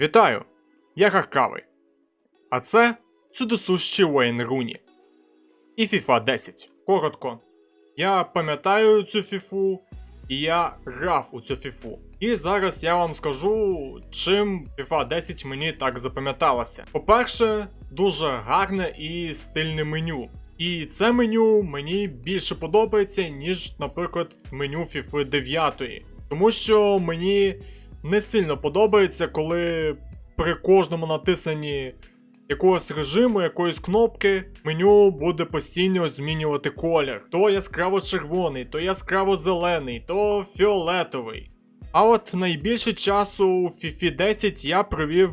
Вітаю! Я Харкавий. А це судосущий Уейн Руні. І FIFA 10. Коротко. Я пам'ятаю цю фіфу, і я грав у цю фіфу. І зараз я вам скажу, чим FIFA 10 мені так запам'яталася. По-перше, дуже гарне і стильне меню. І це меню мені більше подобається, ніж, наприклад, меню FIFA 9. Тому що мені не сильно подобається, коли при кожному натисненні якогось режиму, якоїсь кнопки, меню буде постійно змінювати колір. То яскраво червоний, то яскраво зелений, то фіолетовий. А от найбільше часу у FIFA 10 я провів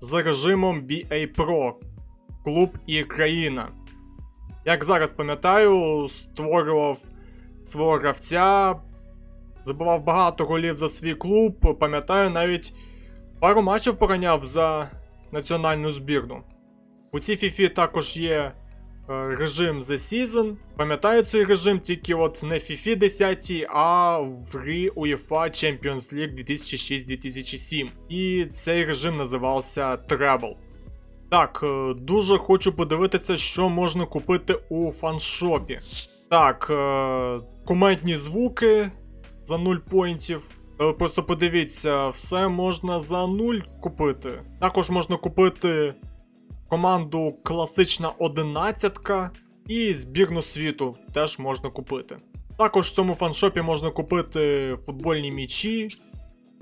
з режимом BA Pro, клуб і країна. Як зараз пам'ятаю, створював свого гравця, забивав багато голів за свій клуб, пам'ятаю, навіть пару матчів пораняв за національну збірну. У цій фіфі також є е, режим The Season. Пам'ятаю цей режим тільки от не FIFA 10, а в грі UEFA Champions League 2006-2007. І цей режим називався Treble. Так, е, дуже хочу подивитися, що можна купити у фаншопі. Так, е, кумедні звуки за 0 поінтів. Е, Просто подивіться, все можна за 0 купити. Також можна купити команду класична одинадцятка і збірну світу теж можна купити. Також в цьому фаншопі можна купити футбольні м'ячі,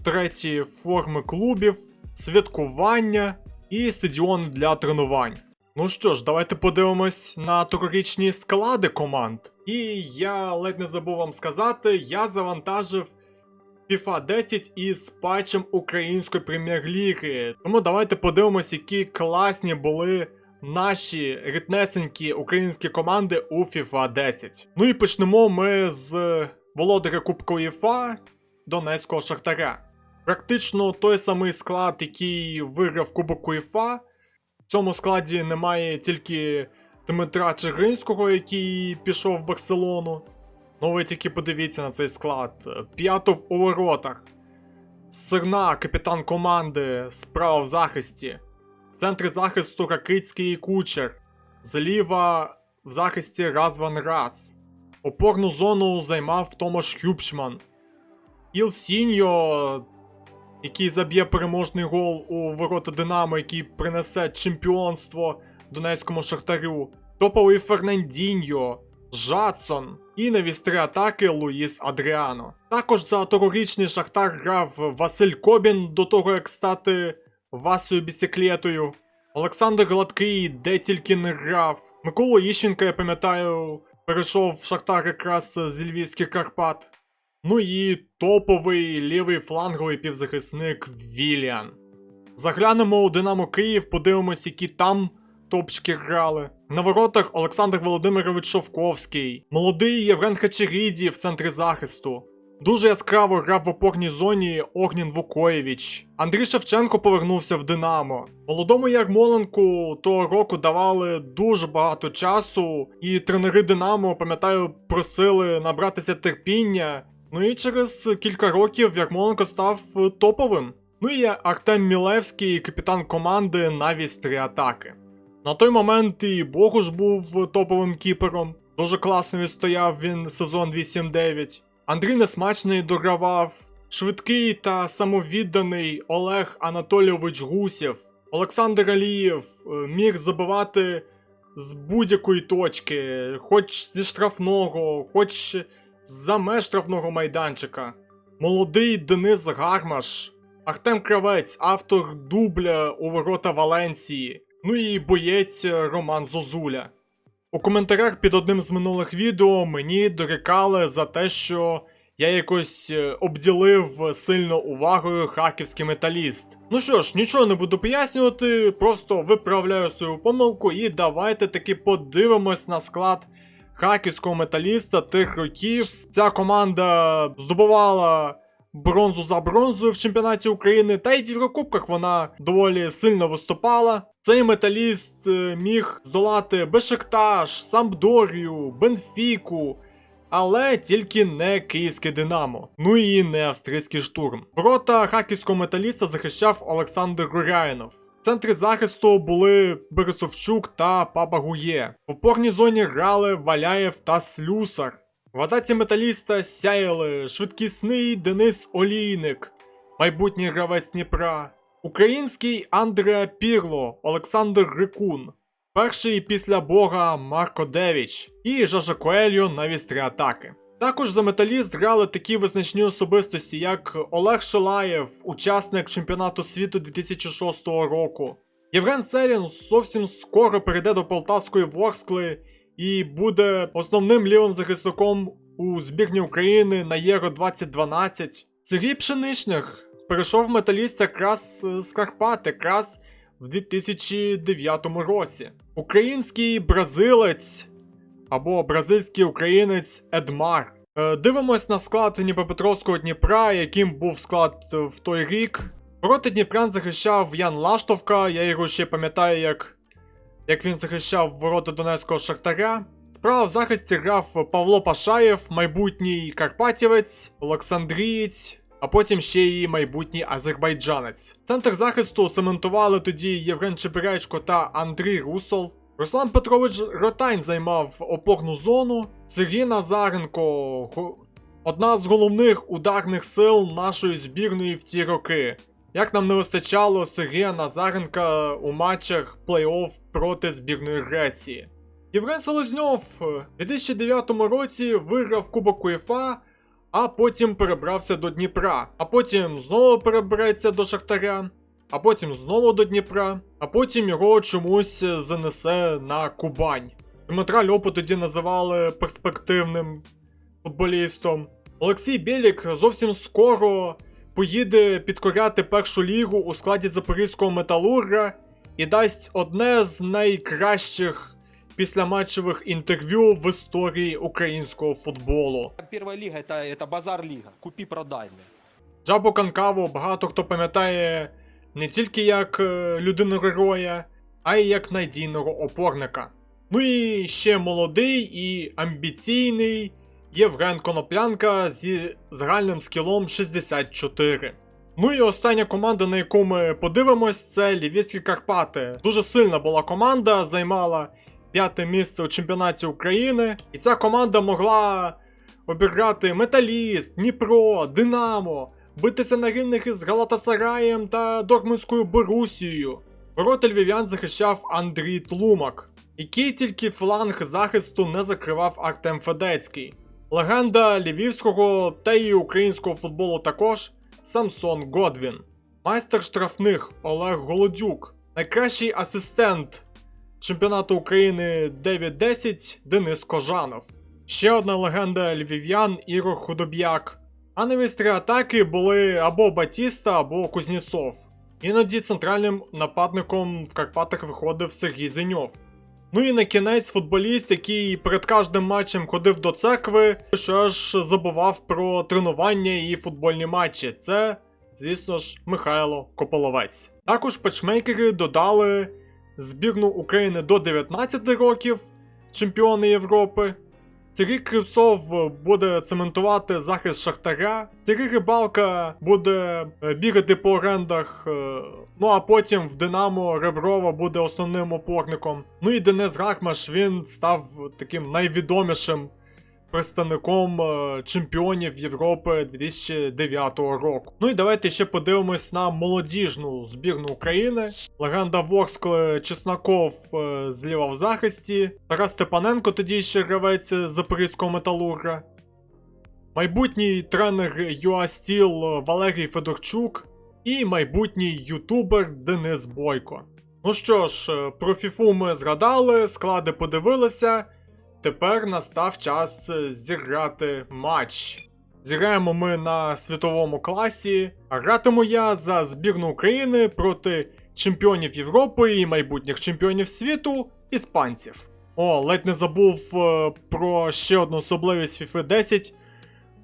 треті форми клубів, святкування і стадіон для тренувань. Ну що ж, давайте подивимось на трирічні склади команд. І я ледь не забув вам сказати, я завантажив FIFA 10 із патчем Української прем'єр-ліги. Тому давайте подивимось, які класні були наші ріднесенькі українські команди у FIFA 10. Ну і почнемо ми з володаря Кубку УЄФА Донецького Шахтаря. Практично той самий склад, який виграв Кубок УЄФА. Цьому складі немає тільки Дмитра Чигринського, який пішов в Барселону. Ну ви тільки подивіться на цей склад. П'ято в воротах. Сирна, капітан команди, справа в захисті. В центрі захисту Ракицький і Кучер. Зліва в захисті Разван Рац. Опорну зону займав Томаш Хюбшман. Ілсіньо, який заб'є переможний гол у ворота Динамо, який принесе чемпіонство Донецькому Шахтарю. Топовий Фернандіньо, Жадсон і на вістрі атаки Луїс Адріано. Також за торогічний Шахтар грав Василь Кобін до того, як стати Васою Бісіклетою. Олександр Гладкий де тільки не грав. Микола Іщенка, я пам'ятаю, перейшов в Шахтар якраз з Львівських Карпат. Ну і топовий лівий фланговий півзахисник Віліан. Заглянемо у Динамо Київ, подивимось, які там топчики грали. На воротах Олександр Володимирович Шовковський, молодий Євген Хачеріді в центрі захисту. Дуже яскраво грав в опорній зоні Огнін Вукоєвич. Андрій Шевченко повернувся в Динамо. Молодому Ярмоленку того року давали дуже багато часу, і тренери Динамо, пам'ятаю, просили набратися терпіння. Ну і через кілька років Ярмоленко став е, топовим. Ну і Артем Мілевський, капітан команди на вістрі атаки. На той момент і Богуш був топовим кіпером. Дуже класно відстояв він сезон 8-9. Андрій Несмачний догравав. Швидкий та самовідданий Олег Анатолійович Гусєв. Олександр Алієв е, міг забивати з будь-якої точки, хоч зі штрафного, хоч за меж штрафного майданчика. Молодий Денис Гармаш. Артем Кравець, автор дубля у ворота Валенції. Ну і боєць Роман Зозуля. У коментарях під одним з минулих відео мені дорікали за те, що я якось е, обділив сильно увагою харківський металіст. Ну що ж, нічого не буду пояснювати, просто виправляю свою помилку і давайте таки подивимось на склад харківського металіста тих років. Ця команда здобувала бронзу за бронзою в чемпіонаті України, та й в Єврокубках вона доволі сильно виступала. Цей металіст е, міг здолати Бешикташ, Сампдорію, Бенфіку, але тільки не київське Динамо, ну і не австрійський штурм. Ворота харківського металіста захищав Олександр Гуряєнов. В центрі захисту були Борисовчук та Папа Гує. В опорній зоні грали Валяєв та Слюсар. В атаці металіста сяяли швидкісний Денис Олійник, майбутній гравець Дніпра, український Андреа Пірло, Олександр Грикун, перший після Бога Марко Девіч і Жажа Коельо на вістрі атаки. Також за металіст грали такі визначні особистості, як Олег Шилаєв, учасник чемпіонату світу 2006 року. Євген Селін зовсім скоро перейде до Полтавської Ворскли і буде основним лівим захисником у збірні України на Євро 2012. Сергій Пшеничних перейшов в металіст якраз з Карпат, якраз в 2009 році. Український бразилець або бразильський українець Едмар. Е, Дивимось на склад Дніпропетровського Дніпра, яким був склад е, в той рік. Проти Дніпрян захищав Ян Лаштовка, я його ще пам'ятаю, як, як він захищав ворота Донецького Шахтаря. Справа в захисті грав Павло Пашаєв, майбутній карпатівець, Олександрієць, а потім ще і майбутній азербайджанець. Центр захисту цементували тоді Євген Чебирячко та Андрій Русол. Руслан Петрович Ротань займав опорну зону. Сергій Назаренко одна з головних ударних сил нашої збірної в ті роки. Як нам не вистачало Сергія Назаренка у матчах плей-офф проти збірної Греції. Євген Селезньов в 2009 році виграв Кубок УЄФА, а потім перебрався до Дніпра, а потім знову перебереться до Шахтаря, а потім знову до Дніпра, а потім його чомусь занесе на Кубань. Дмитра Льопу тоді називали перспективним футболістом. Олексій Білік зовсім скоро поїде підкоряти першу лігу у складі запорізького металурга і дасть одне з найкращих післяматчевих інтерв'ю в історії українського футболу. Лига это, это базар лига. Купи продай. Джабо Канкаву багато хто пам'ятає не тільки як е, людину героя, а й як надійного опорника. Ну і ще молодий і амбіційний Євген Коноплянка зі загальним скілом 64. Ну і остання команда, на яку ми подивимось, це Львівські Карпати. Дуже сильна була команда, займала п'яте місце у чемпіонаті України, і ця команда могла обіграти Металіст, Дніпро, Динамо, битися на рівних із Галатасараєм та Дортмундською Борусією. Ворота львів'ян захищав Андрій Тлумак, який тільки фланг захисту не закривав Артем Федецький. Легенда львівського та й українського футболу також Самсон Годвін, майстер штрафних Олег Голодюк, найкращий асистент чемпіонату України 9-10 Денис Кожанов. Ще одна легенда львів'ян Ігор Худоб'як. А на вістрі атаки були або Батіста, або Кузнєцов. Іноді центральним нападником в Карпатах виходив Сергій Зеньов. Ну і на кінець футболіст, який перед кожним матчем ходив до церкви, що аж забував про тренування і футбольні матчі. Це, звісно ж, Михайло Кополовець. Також патчмейкери додали збірну України до 19 років, чемпіони Європи. Сергій Кривцов буде цементувати захист Шахтаря. Сергій Рибалка буде е, бігати по орендах. е, Ну а потім в Динамо Реброва буде основним опорником. Ну і Денис Рахмаш він став таким найвідомішим представником е, чемпіонів Європи 2009 року. Ну і давайте ще подивимось на молодіжну збірну України. Легенда Ворскли Чесноков е, зліва в захисті. Тарас Степаненко тоді ще гравець запорізького металурга. Майбутній тренер UA Steel Валерій Федорчук і майбутній ютубер Денис Бойко. Ну що ж, е, про фіфу ми згадали, склади подивилися. Тепер настав час зіграти матч. Зіграємо ми на світовому класі. А гратиму я за збірну України проти чемпіонів Європи і майбутніх чемпіонів світу іспанців. О, ледь не забув е, про ще одну особливість FIFA 10.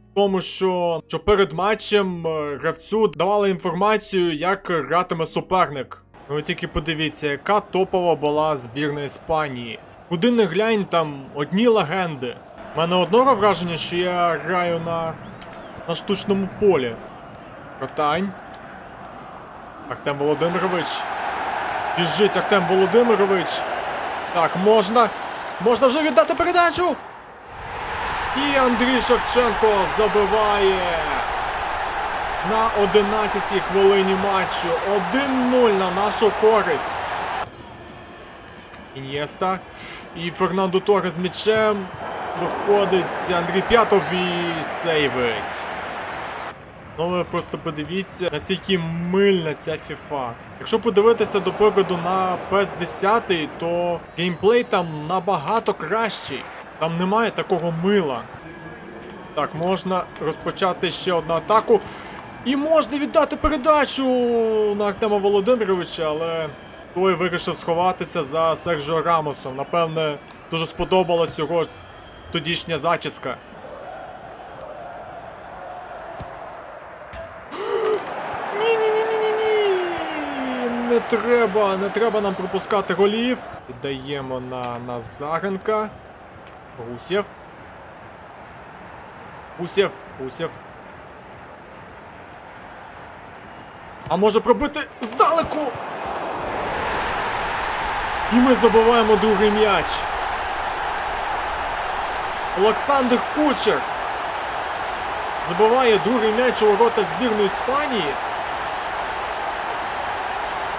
В тому, що, що перед матчем е, гравцю давали інформацію, як гратиме суперник. Ну тільки подивіться, яка топова була збірна Іспанії. Куди не глянь, там одні легенди. У мене одного враження, що я граю на, на штучному полі. Ротань. Артем Володимирович. Біжить Артем Володимирович. Так, можна. Можна вже віддати передачу. І Андрій Шевченко забиває на 11-й хвилині матчу. 1-0 на нашу користь. Ін'єста. І Фернандо Торres з м'ячем. Виходить Андрій П'ятов і сейвить. Ну ви просто подивіться, наскільки мильна ця FIFA. Якщо подивитися до прикладу на PES 10, то геймплей там набагато кращий. Там немає такого мила. Так, можна розпочати ще одну атаку. І можна віддати передачу на Артема Володимировича, але той вирішив сховатися за Сержіо Рамосом. Напевне, дуже сподобалась його тодішня зачіска. Ні-ні-ні-ні-ні! Не треба, не треба нам пропускати голів. Віддаємо на Назаренка. Гусєв. Гусєв, Гусєв. А може пробити здалеку? І ми забиваємо другий м'яч. Олександр Кучер забиває другий м'яч у ворота збірної Іспанії.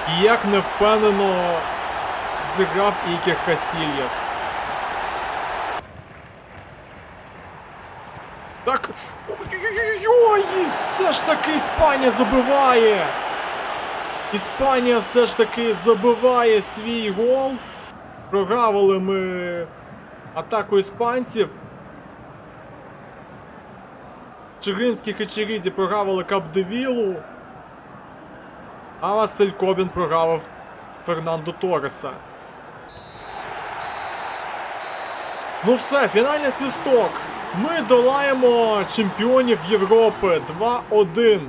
І як невпевнено зіграв Ікер Касільяс. Так. Ой-ой-ой, все ж таки Іспанія забиває. Іспанія все ж таки забиває свій гол. Програвили ми атаку іспанців. Чигинський Хачеріді програвили Капдевілу. А Василь Кобін програвив Фернандо Тореса. Ну все, фінальний свисток. Ми долаємо чемпіонів Європи 2-1.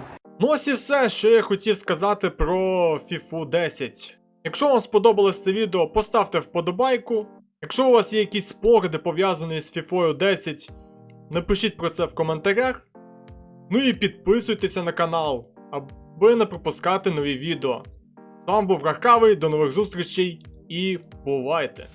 Ну ось і все, що я хотів сказати про FIFA 10. Якщо вам сподобалось це відео, поставте вподобайку. Якщо у вас є якісь спогади пов'язані з FIFA 10, напишіть про це в коментарях. Ну і підписуйтеся на канал, аби не пропускати нові відео. З вами був Ракавий, до нових зустрічей і бувайте!